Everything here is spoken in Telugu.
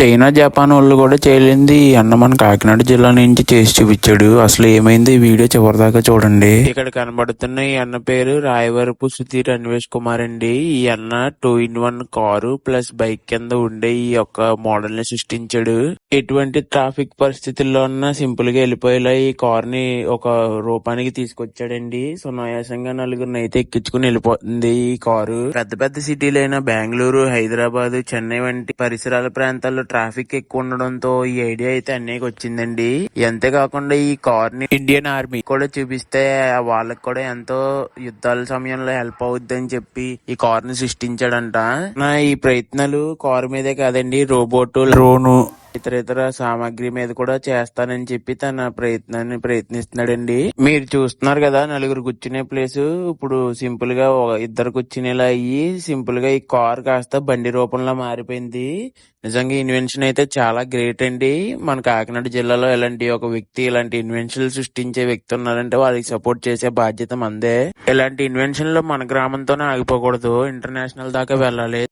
చైనా జపాన్ వాళ్ళు కూడా చేయలేంది. ఈ అన్న మన కాకినాడ జిల్లా నుంచి చేసి చూపించాడు. అసలు ఏమైంది? వీడియో చివరిదాకా చూడండి. ఇక్కడ కనబడుతున్న ఈ అన్న పేరు రాయవరపు సుధీర్ అన్వేష్ కుమార్ అండి. ఈ అన్న two in one car plus bike కింద ఉండే ఈ యొక్క మోడల్ని సృష్టించాడు. ఎటువంటి ట్రాఫిక్ పరిస్థితుల్లో ఉన్నా సింపుల్గా వెళ్ళిపోయేలా ఈ కార్ని ఒక రూపానికి తీసుకొచ్చాడండి. సునాయాసంగా నలుగురిని అయితే ఎక్కించుకుని వెళ్ళిపోతుంది ఈ కారు. పెద్ద పెద్ద సిటీలైన బెంగళూరు హైదరాబాద్ చెన్నై వంటి పరిసరాల ప్రాంతాల్లో ట్రాఫిక్ ఎక్కువ ఉండడంతో ఈ ఐడియా అయితే అన్నయ్యకి వచ్చిందండి. అంతేకాకుండా ఈ కార్ని ఇండియన్ ఆర్మీ కూడా చూపిస్తే వాళ్ళకి కూడా ఎంతో యుద్ధాల సమయంలో హెల్ప్ అవుద్ది అని చెప్పి ఈ కార్ని సృష్టించాడంట. నా ఈ ప్రయత్నాలు కార్ మీదే కాదండి రోబోట్ డ్రోను ఇతర ఇతర సామాగ్రి మీద కూడా చేస్తానని చెప్పి తన ప్రయత్నాన్ని ప్రయత్నిస్తున్నాడండి. మీరు చూస్తున్నారు కదా నలుగురు కూర్చునే ప్లేస్. ఇప్పుడు సింపుల్గా ఇద్దరు కూర్చునేలా అయ్యి సింపుల్గా ఈ కార్ కాస్త బండి రూపంలో మారిపోయింది. నిజంగా ఇన్వెన్షన్ అయితే చాలా గ్రేట్ అండి. మన కాకినాడ జిల్లాలో ఇలాంటి ఒక వ్యక్తి ఇలాంటి ఇన్వెన్షన్ సృష్టించే వ్యక్తి ఉన్నారంటే వాళ్ళకి సపోర్ట్ చేసే బాధ్యత మందే. ఇలాంటి ఇన్వెన్షన్లో మన గ్రామంతోనే ఆగిపోకూడదు. ఇంటర్నేషనల్ దాకా వెళ్ళాలి.